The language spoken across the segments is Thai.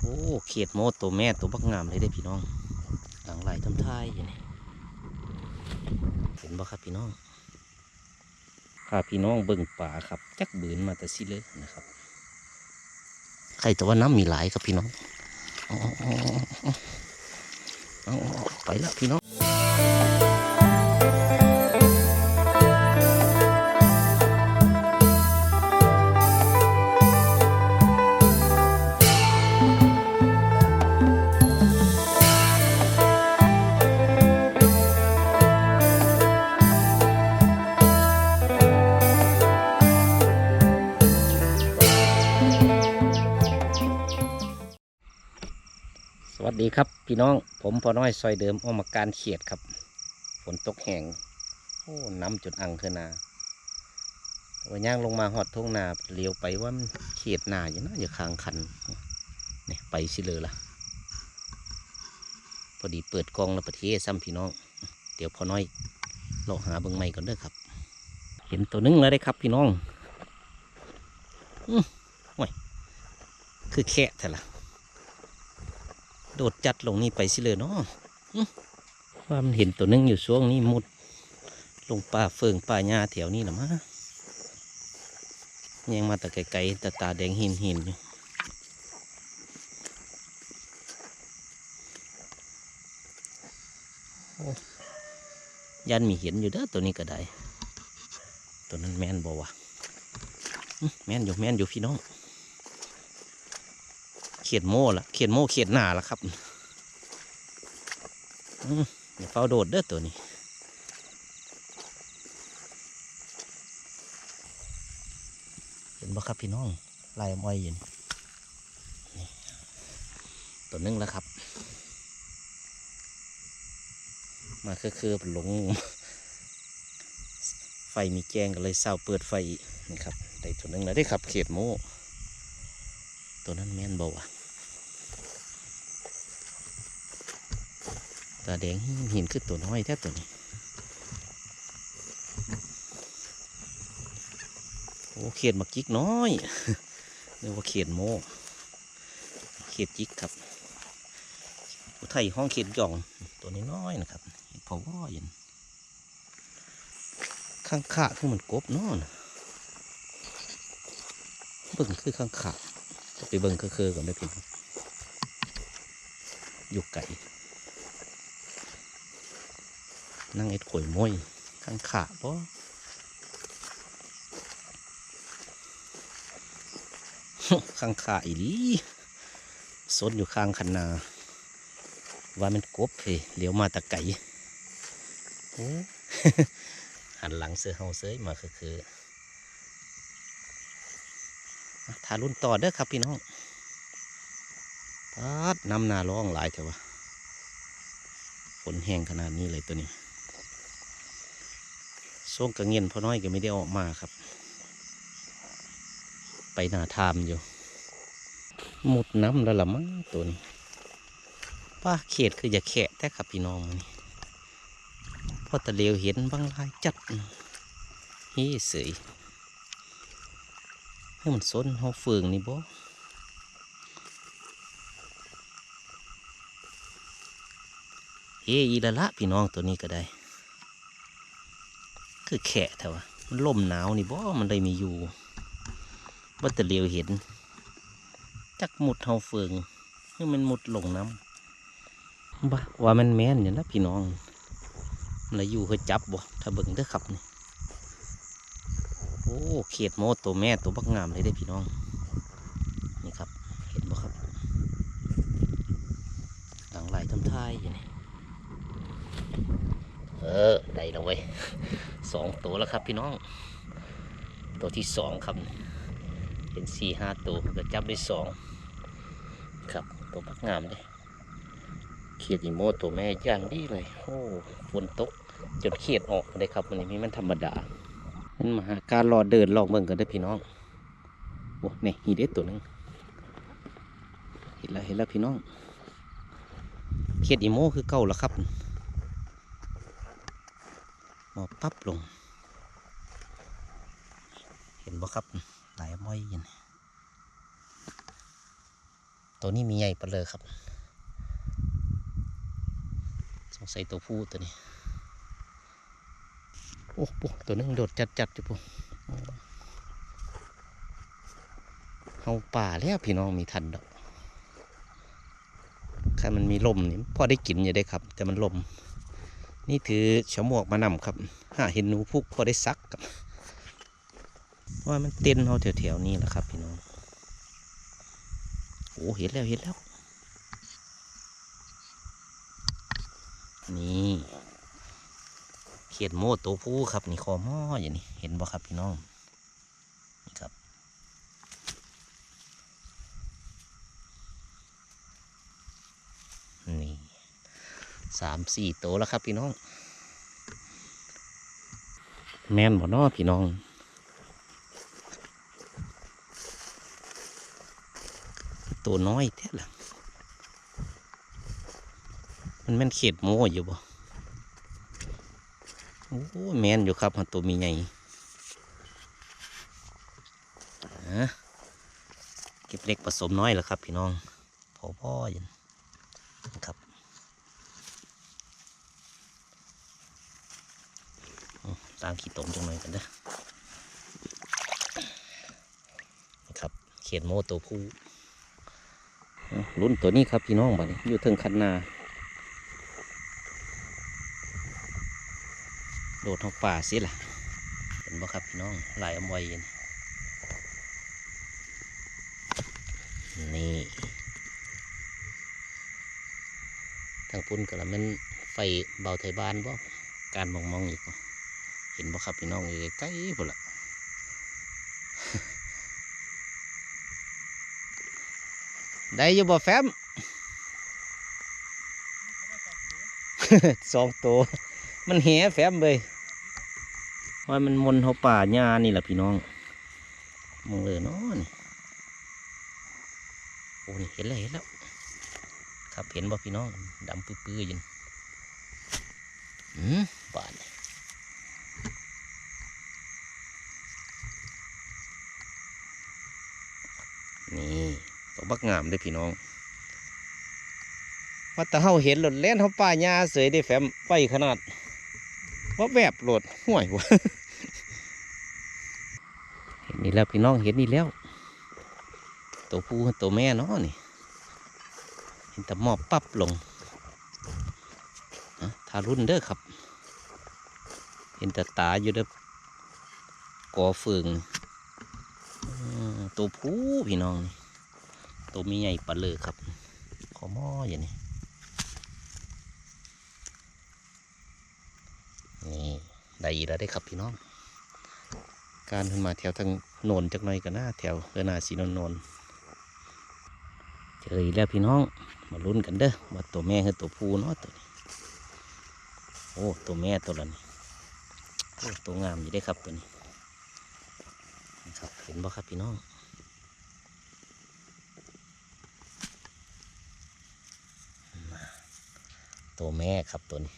โอ้เขียดโมตัวแม่ตัวบักงามเลยได้พี่น้อง หลังไหลทำท่ายอยู่นี่เห็นบ่ครับพี่น้องพาพี่น้องเบิ่งป่าครับจักบืนมาแต่สิเลยนะครับใครแต่ว่าน้ำมีหลายครับพี่น้องอาเอไปแล้วพี่น้อง ดีครับพี่น้องผมพอน้อยซอยเดิมออกมาการเขียดครับ ฝนตกแห้งโอ้น้ำจุดอังคือนาวันย่างลงมาหอดทุ่งนาเลี้ยวไปว่ามันเขียดนาอยู่นะอยู่ข้างคันเนี่ยไปสิเลยล่ะพอดีเปิดกองแล้วประเทศซ้ำพี่น้อง เดี๋ยวพอน้อยเราหาเบิ่งใหม่ก่อนเด้อครับ เห็นตัวนึงแล้วได้ครับพี่น้องอืมโอ้ยคือแค่แต่ละ โดดจัดลงนี่ไปสิเลยเนาะว่ามันเห็นตัวนึงอยู่ช่วงนี้มุด ลงป่าเฟิงป่าหญ้าแถวนี้หรอมะยังมาแต่ไกลๆแต่ตาแดงหินหินอยู่ยันมีเห็นอยู่เด้อตัวนี้ก็ได้ ตัวนั้นแม่นบ่วะแม่นอยู่แม่นอยู่พี่น้อง ขียดโม่ละเขียดโม่เขียดหนาละครับอืมอย่าเฝ้าโดดเด้อตัวนี้เห็นบ่ครับพี่น้องลายอ้อยอยู่นี่ตัวนึงแล้วครับ มาคือคือๆหลง ไฟมีแจ้งก็เลยเศร้าเปิดไฟนี่ครับได้ตัวนึงแล้วได้ครับเขียดโม่ตัวนั้นแม่นบ่วะาแดงเห็นคือตัวน้อยแท้ตัวนี้โอ้เขียดมาจิกน้อยเรียกว่าเขียดโมเขียดจิกครับอุทัยห้องเขียดหย่องตัวนี้น้อยนะครับเห็นพอว่าเห็นข้างขาคือมันกบเนาะนเบิ่งคือข้างขาไปเบิ่งคือๆก่อนได้อพี่น้องอยู่ไก่ นั่งเอ็ดข่อยมวยข้างขาบ่ข้างขาอีหลีสนอยู่ข้างคันนาว่ามันกบเพเลี้ยวมาแตะไก่หันหลังเสือเฮาเสยมาคือคือทารุ่นต่อเด้อครับพี่น้องพัดน้ำนาร้องหลายเถอะวะฝนแห้งขนาดนี้เลยตัวนี้ ส่งกระเงียนพอน้อยก็ไม่ได้ออกมาครับ ไปหนาทามอยู่ หมดน้ำแล้วละมั้งตัวนี้ป้าเขตคืออย่าแขะแต่ครับพี่น้องนี่พอตะเลวเห็นบางรายจัดเฮ้เสยให้มันซนเฮาฟืองนี่บ่เฮ้อีละละพี่น้องตัวนี้ก็ได้ คือแขะแถวะมันลมหนาวนี่บ่ มันเลยมีอยู่ว่าแต่เลียวเห็น จักหมุดเฮาเฟืองคือมันหมุดลงน้ำบ้าว่ามันแม่นอยู่นะพี่น้องมันเลยอยู่เคยจับบ่ถ้าเบิ่งเด้อครับนี่โอ้เขียดโมตัวแม่ตัวบักงามเลยได้อพี่น้อง นี่ครับ เห็นบ่ครับหลังไหลทำท่ายอยู่นี่เออ ได้แล้วเว้ย สองตัวแล้วครับพี่น้อง ตัวที่สองครับ เป็นสี่ห้าตัวก็จับได้สองครับ ตัวพักงามเลยเขียดอีโมตัวแม่ย่างดีเลยโอ้ฝนตกจนเขียดออกเลยครับวันนี้มันธรรมดามันมาหาการรอเดินลองเบิ่งกันได้พี่น้องโอ้เนี่ฮีเด็ดตัวหนึงเห็นแล้วเห็นแล้วพี่น้องเขียดอีโมคือเก่าแล้วครับ อปั๊บลง เห็นบ่ครับหลายม้อยอยันตัวนี้มีใหญ่ไปเลยครับสงสัยตัวผู้ตัวนี้โอ้ปุ๊ตัวนึงโดดจัดจัดๆอยู่ปุ๊เฮาป่าแล้วพี่น้องมีทันดอกถ้ามันมีลมนี่พอได้กินอยู่ได้ครับ แต่มันลม นี่ถือฉมวกมานำครับหาเห็นหนูพุกพอได้ซักครับว่ามันเต้นเขาแถวๆนี้แหละครับพี่น้องโอ้เห็นแล้วเห็นแล้ว นี่เขียดโม่ตัวผู้ครับ นี่คอหม้ออย่างนี้เห็นบ่ครับพี่น้องนี่ครับนี่ สามสี่โตแล้วครับพี่น้อง แม่นบ่เนาะพี่น้องตัวน้อยแท้ละมันแม่นเขียดโม่อยู่บ่ โอ้แมนอยู่ครับตัวมีใหญ่ฮะเก็บเล็กผสมน้อยแล้วครับพี่น้องพอพ่ออยันนะครับ อืมขี้ตมจังหน่อยกันเด้อนะครับเขียนโมตัวผู้อ่รุ่นตัวนี้ครับพี่น้องบัดนี้อยู่ทิงคันนาโดดทองป่าสิล่ะเห็นบ่ครับพี่น้องหลายอมวยยันี่นี่ทางพุ่นก็ละแมันไฟเบาไทยบ้านบ่การมองมองๆอยู่บ่ ห็นบ่ครับพี่น้องอยู่ใกล้ๆพุ่นละได้อยู่บ่แฟมสองตัวมันแหแฟมเลยว่ามันมนเขาป่าหญ้านี่แหละพี่น้องมองเลยเนาะนี่โอ้นี่เห็นแล้วเห็นแล้วครับเห็นบ่พี่น้องดำปื้อๆยินอืมป่านนี่นี่ตัว บักงามเลยพี่น้องว่าแต่เฮาเห็นหลดเล่นเฮาป่าหญ้าเสยได้แฟมไปขนาดว่าแบบหลดห่วยวะเห็นนี่แล้วพี่น้องเห็นนี่แล้ว ตัวผู้ตัวแม่เนาะนี่ เห็นแต่หมอบปั๊บลงอะทารุ่นเด้อครับ เห็นแต่ตาอยู่เด้อกอฟือืมตัวผู้พี่น้องนี่ ตัวมีใหญ่ปะเลยครับ ขอม้ออย่างนี้นี่ได้อีแล้วได้ครับพี่น้อง การขึ้นมาแถวทางโนนจักหน่อยกันนะแถวเรือนาสีนนนนเจออีกแล้วพี่น้อง มาลุ้นกันเด้อว่าตัวแม่คือตัวผู้เนาะตัวนี้ โอ้ตัวแม่ตัวละนี่โอ้ตัวงามอยู่ได้ครับตัวนี้ครับเห็นบ่ครับพี่น้อง ตัวแม่ครับตัวนี้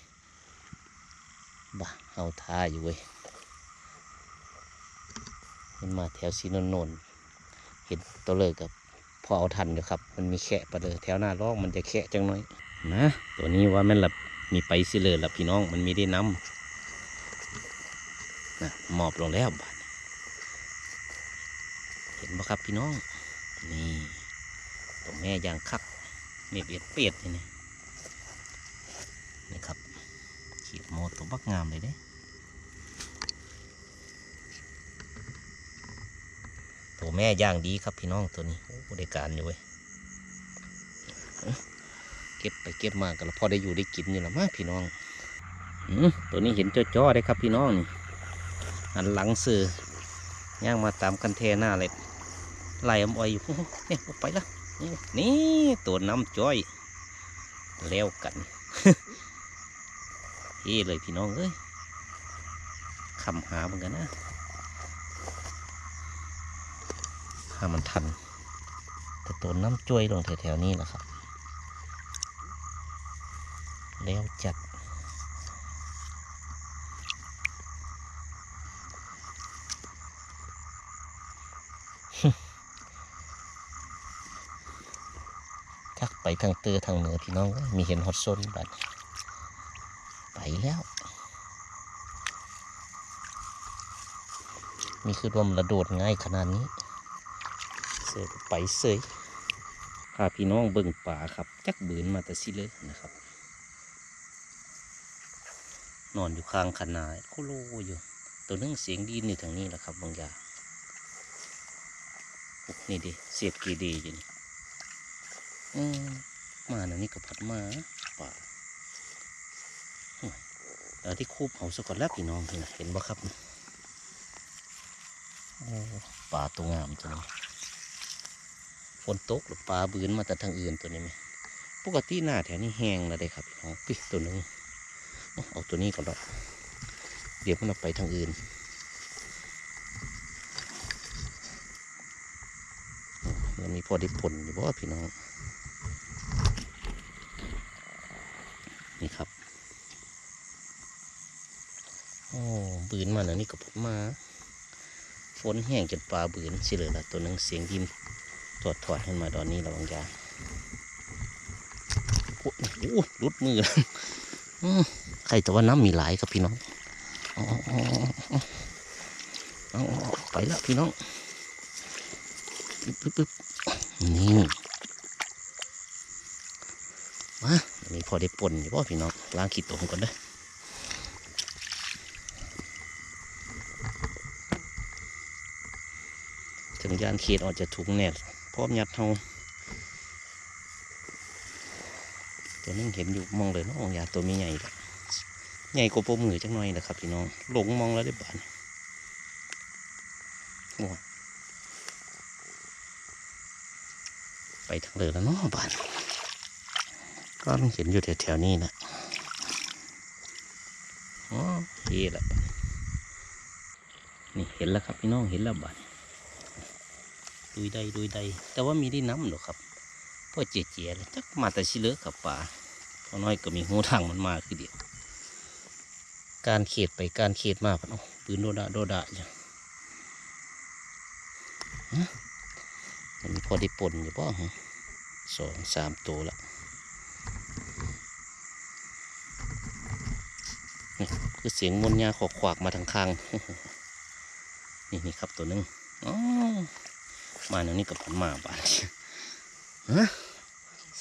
บ้าเอาท่าอยู่เว้ยเห็นมาแถวสีนนนเห็นตัวเลยกับพอเอาทันอยู่ครับ มันมีแขะไปเลยแถวหน้าลอกมันจะแขะจังน้อยนะ ตัวนี้ว่าแมันหลับมีไปสิเลยละพี่น้องมันมีได้น้ำนะหมอบลงแล้วบานเห็นปะครับพี่น้องนี่ตัวแม่ยางคักเมีเบียดเปียดนี่นะนี่ครับ ขีดตัวบักงามเลยเด้ตัวแม่ย่างดีครับพี่น้องตัวนี้โอ้ได้การอยู่เว้ยเก็บไปเก็บมากันแล้วพอได้อยู่ได้กินอยู่ละมากพี่น้องอตัวนี้เห็นจ้อๆได้ครับพี่น้องนี่อันหลังสื่อย่างมาตามกันเทหน้าเลยไล่อมอ้อยอยู่เนี่ยไปละนี่นี่ตัวน้ำจ้อยแล้วกัน เฮ้เลยพี่น้องเอ้ยคำหาเหมือนกันนะถ้ามันทันแต่ตัวน้ำจ้วยลงแถวๆนี้แหละครับ แล้วจัดไปทางเตือทางเหนือพี่น้อง มีเห็นฮอตซนบัดนี้ แล้ว มีคือว่ามันระโดดง่ายขนาดนี้ เสือกไปเสยพาพี่น้องเบิ่งป่าครับ จักบืนมาแต่สิเลยนะครับ นอนอยู่ข้างคันนาโคโลอยู่ ตัวนึงเสียงดีนี่ทางนี้แหละครับ บางอย่างนี่ดิเสียดกีดีอยู่นี่มาหนังนี่ก็พัดมาป่า ที่คูบเอาสก่อนแล้วพี่น้องเห็นไหมเห็นบ่ครับปลาตัวงามตัวนี้ฝนตกหรือปลาบืนมาแต่ทางอื่นตัวนี้ไหมปกติหน้าแถวนี้แห้งแล้วได้ครับพี่น้องปิ๊ตัวนึงเอาตัวนี้ก่อนละเดี๋ยวมันเอาไปทางอื่นมันมีพอได้ผลอยู่บ่พี่น้องนี่ครับ โอ้บืนมาแล้วนี่กับผมมาฝนแห้งจนปลาบืนสิเลยละตัวหนึงเสียงดินถอดถอดขึ้นมาตอนนี้ระวังยาโอ้โหรุดมือแล้วใครแต่ว่าน้ำมีหลายครับพี่น้องเอาเอไปล้วพี่น้องปึ๊บปึ๊บนี่มามีพอได้ปนอยู่ป่ะพี่น้องล้างขีดตัวก่อนเด้อ ถึงยานเขตออกจะถุงแนดพร้อมยัดเทาตัวนึงเห็นอยู่มองเลยเนาะยาตัวมีใหญ่ละใหญ่กว่าโปมือจังหน่อยนะครับพี่น้องหลงมองแล้วได้บานไปทางเลยแล้วเนาะบานก็ต้องเห็นอยู่แถวๆนี้นะอ๋อเฮีละบาดนี่เห็นแล้วครับพี่น้องเห็นแล้วบาน ดุยใดดุยใด แต่ว่ามีได้น้ำหรอครับพ่อเจียเจียเลยจักมาแต่ชิเลอะกับป่าพอน้อยก็มีหูทางมันมาคือเดียว การเขตไปการเขตมาพันเอาปืนโดดะโดดะจ้ะฮะมันพอได้ปนอยู่ป่ะสองสามตัวละนี่คือเสียงมนยาขอกขวากมาทางข้าง นี่นี่ครับตัวหนึงอ๋อ มาแนวนี้กับผมมาบาทฮะ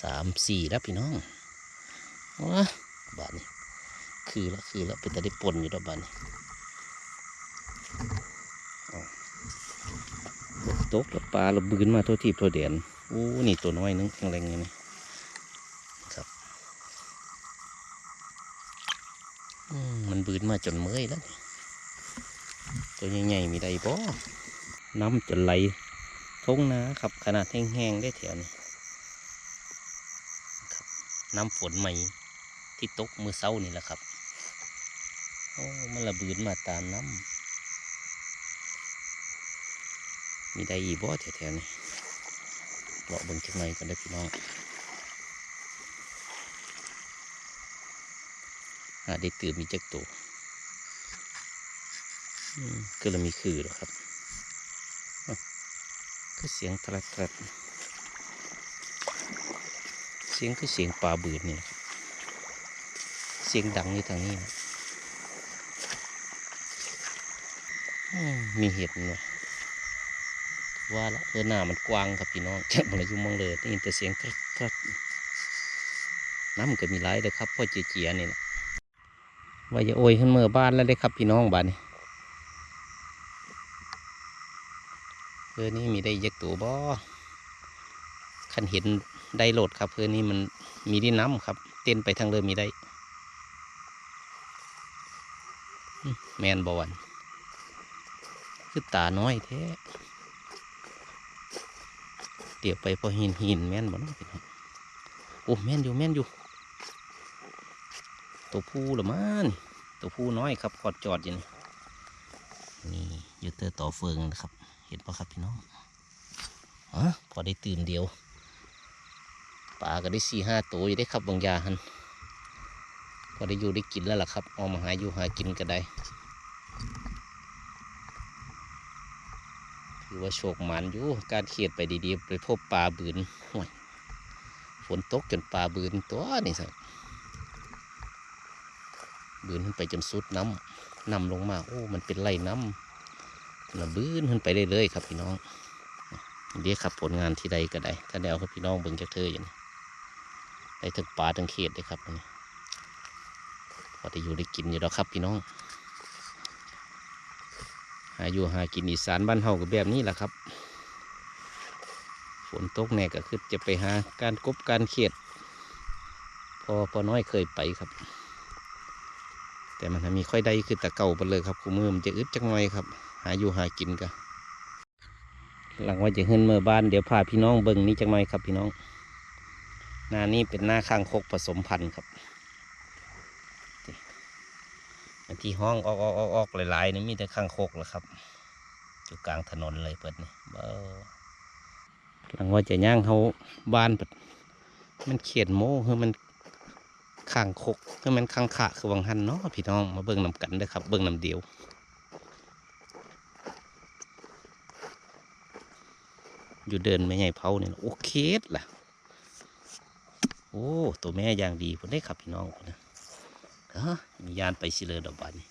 สามสี่แล้วพี่น้องวะบาทนี้ คือละคือละเป็นตาได้ปนอยู่แล้วบาทนี้เอาฝนตกแล้วปลาระบืนมาทั่วทีบทั่วเดียนโอ้นี่ตัวน้อยนึงแรงๆนี่ครับอืมมันบืนมาจนเมื่อยแล้วนี่ตัวใหญ่ๆมีใดบ่น้ำจนไหล ทุ่งนาครับ ขนาดแห้งๆได้แถวนี้ครับน้ำฝนใหม่ที่ตกมือเศร้านี่แหละครับโอ้มันระเบืนมาตามน้ำมีได้อีบ่แถวๆนี้เลาะเบิ่งจักหน่กันได้พี่น้องหาได้ตื่นมีจักตัวก็เลยมีคือหรอครับ คือเสียงตรัดตรัดเสียงคือเสียงปลาบืนนี่นะครับเสียงดังอยู่ทางนี้นะมีเห็ดเนาะว่าละเออหน้ามันกว้างครับพี่น้องจับอะไรอยู่มองเลยได้ยินแต่เสียงตรัดตรัดน้ำก็มีไหลเลยครับพ่อเจียๆนี่นะว่าจะโอยขึ้นเมื่อบ้านแล้วได้ครับพี่น้องบ้านนี้ พื่อนี้มีได้ยักตัวบ่ขันเห็นได้โหลดครับ เพื่อนี้มันมีได้น้ำครับ เต้นไปทางเรือมีได้แมนบอวันคือตาน้อยแท้เดี๋ยวไปพอหินหินแม่นบ่เนาะพี่น้องโอ้แม่นอยู่แม่นอยู่ ตัวผู้หรือมันตัวผู้น้อยครับกอดจอดอยู่นี่นี่อยูเตอร์ต่อเฟืองนะครับ เห็นปะครับพี่น้องฮะพอได้ตื่นเดียวปลาก็ได้สี่ห้าตัวอยู่ได้ครับบางอยางหันพอได้อยู่ได้กินแล้วล่ะครับเอามาหาอยู่หากินก็ได้ถือว่าโชคหมันอยู่การเขียดไปดีๆ ไปพบปลาบืนห่วยฝฝนตกจนปลาบืนตัวนี่สิบืนขึ้นไปจนสุดน้ำนำลงมา โอ้ มันเป็นไรน้ำ ระบืนขึ้นไปเรื่อยๆครับพี่น้องเดี๋ยวครับผลงานที่ใดก็ได้ถ้าแนวครับพี่น้องเบิ่งจากเธออย่างนี้ได้ทั้งปลาทั้งเขียดเลยครับนนี้พอได้อยู่ได้กินอยู่แล้วครับพี่น้อง หาอยู่หากินอีสานบ้านเฮาก็แบบนี้แหละครับ ฝนตกแน่ก็คือจะไปหาการกบการเขียด พอพอน้อยเคยไปครับ แต่มันมีค่อยได้คือตะเก่าไปเลยครับคูมือมันจะอึดจังหน่อยครับ หาอยู่หากินกันหลังว่าจะขึ้นเมื่อบ้านเดี๋ยวพาพี่น้องเบิ่งนี้จังหน่อยครับพี่น้องหน้านี้เป็นหน้าข้างคกผสมพันธุ์ครับอันที่ห้องออกออกออกออกหลายๆนี่มีแต่ข้างคกแหละครับอยู่กลางถนนเลยเปิดนี่เบ้อหลังว่าจะย่างเขาบ้านเปิดมันเขียนโม้คือมันข้างคกคือมันข้างขะคือวังหันเนาะพี่น้องมาเบิ่งนำกันเด้อครับ เบิ่งนำเดียว อยู่เดินไม่ใหญ่เผาเนี่ยโอเคดล่ะ โอ้ตัวแม่อย่างดีผมได้ครับพี่น้องนะมียานไปสิเลยดอกบานนี่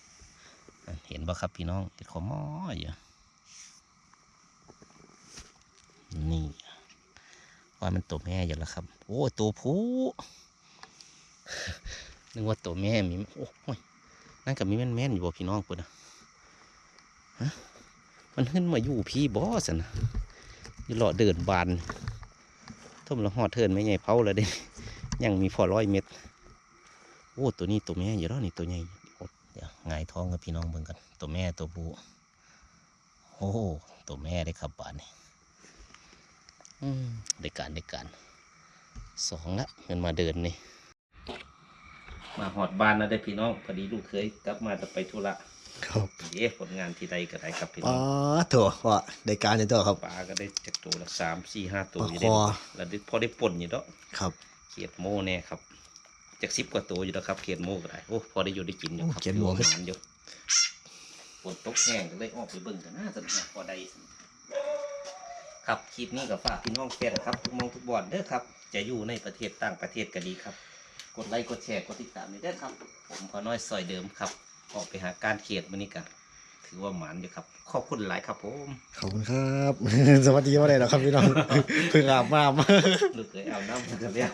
อะเห็นบ่ครับพี่น้องเห็ดขอมออยู่นี่ว่ามันตัวแม่อยู่แล้วครับ โอ้ตัวผู้นึกว่าตัวแม่มีโอ้ยนั่นกับมีแม่นแม่นอยู่บ่พี่น้องปุ่นนะฮะมันขึ้นมาอยู่พี่บอสนะ อยู่หล่อเดินบานทุ่มล้วหอดเทินไม่ใหญ่เผาแล้วเด้ยังมีพอร้อยเม็ดโอ้ตัวนี้ตัวแม่อยู่แล้วนี่ตัวใหญ่เดี๋ยวงายท้องกับพี่น้องเบิ่งกัน ตัวแม่ตัวผู้โอ้ตัวแม่ได้ครับบานนี่อได้การได้การสองละเงินมาเดินนี่มาหอดบ้านแล้วได้พี่น้องพอดีลูกเคยกลับมาจะไปธุระ ครับเย้ผลงานที่ใดก็ได้ครับพี่อ๋น้อองถั่วว่าได้การในตัวครับ ปลาก็ได้จากตัวละสามสี่ห้าตัวปลาอยู่คได้อแล้วได้พอได้ป่นอยู่แล้วครับเขียดโม่แน่ครับจากสิบกว่าตัวอยู่แล้วครับเขียดโม่ก็ได้โอ้พอได้อยู่ได้กินอยู่ครับเขียนหมูอยู่ประมันอยู่ฝนตกแห้งก็เลยออกไปเบิ่งกันนะสนุกพอได้ครับคลิปนี้กับฝากพี่น้องแฟนครับ ทุกหมองทุกบอดเด้อครับ จะอยู่ในประเทศต่างประเทศก็ดีครับ กดไลค์กดแชร์กดติดตามนี่เด้อครับ ผมพอน้อยซอยเดิมครับ ออกไปหาการเขียดมันนี้กันถือว่าหมานอยู่ครับ ขอบคุณหลายครับผมขอบคุณครับ สวัสดีว่าไรหรอครับพี่น้องเพิ่งอาบน้ำ ลูกเคยเอาน้ำกันแล้ว